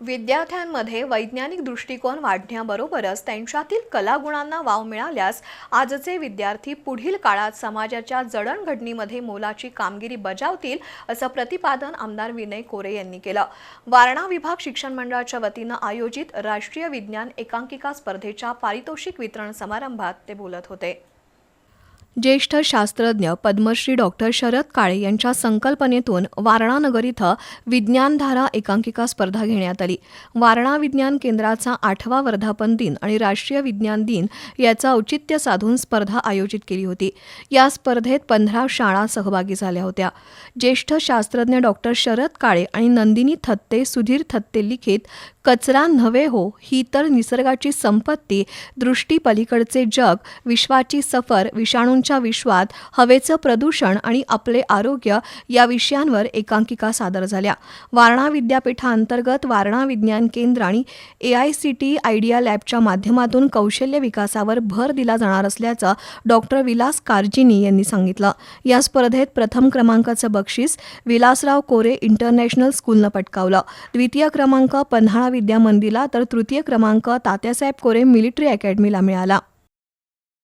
विद्यार्थ्यांमध्ये वैज्ञानिक दृष्टिकोन वाढण्याबरोबरच त्यांच्यातील कलागुणांना वाव मिळाल्यास आजचे विद्यार्थी पुढील काळात समाजाच्या जडणघडणीमध्ये मोलाची कामगिरी बजावतील असं प्रतिपादन आमदार विनय कोरे यांनी केलं. वारणा विभाग शिक्षण मंडळाच्या वतीनं आयोजित राष्ट्रीय विज्ञान एकांकिका स्पर्धेच्या पारितोषिक वितरण समारंभात ते बोलत होते. ज्येष्ठ शास्त्रज्ञ पद्मश्री डॉक्टर शरद काळे यांच्या संकल्पनेतून वारणानगर इथं विज्ञानधारा एकांकिका स्पर्धा घेण्यात आली. वारणा विज्ञान केंद्राचा आठवा वर्धापन दिन आणि राष्ट्रीय विज्ञान दिन याचं औचित्य साधून स्पर्धा आयोजित केली होती. या स्पर्धेत पंधरा शाळा सहभागी झाल्या होत्या. ज्येष्ठ शास्त्रज्ञ डॉक्टर शरद काळे आणि नंदिनी थत्ते सुधीर थत्ते लिखित कचरा नव्हे हो ही तर निसर्गाची संपत्ती दृष्टी पलीकडचे जग विश्वाची सफर विषाणूंच्या विश्वात हवेचं प्रदूषण आणि आपले आरोग्य या विषयांवर एकांकिका सादर झाल्या. वारणा विद्यापीठांतर्गत वारणा विज्ञान केंद्र आणि A I C T idea लॅबच्या माध्यमातून कौशल्य विकासावर भर दिला जाणार असल्याचं डॉक्टर विलास कारजिनी यांनी सांगितलं. या स्पर्धेत प्रथम क्रमांकाचं बक्षीस विलासराव कोरे इंटरनॅशनल स्कूलनं पटकावलं. द्वितीय क्रमांक पन्हाळा विद्या मंदिरला तर तृतीय क्रमांक तात्यासाहेब कोरे मिलिटरी अकॅडमीला मिळाला.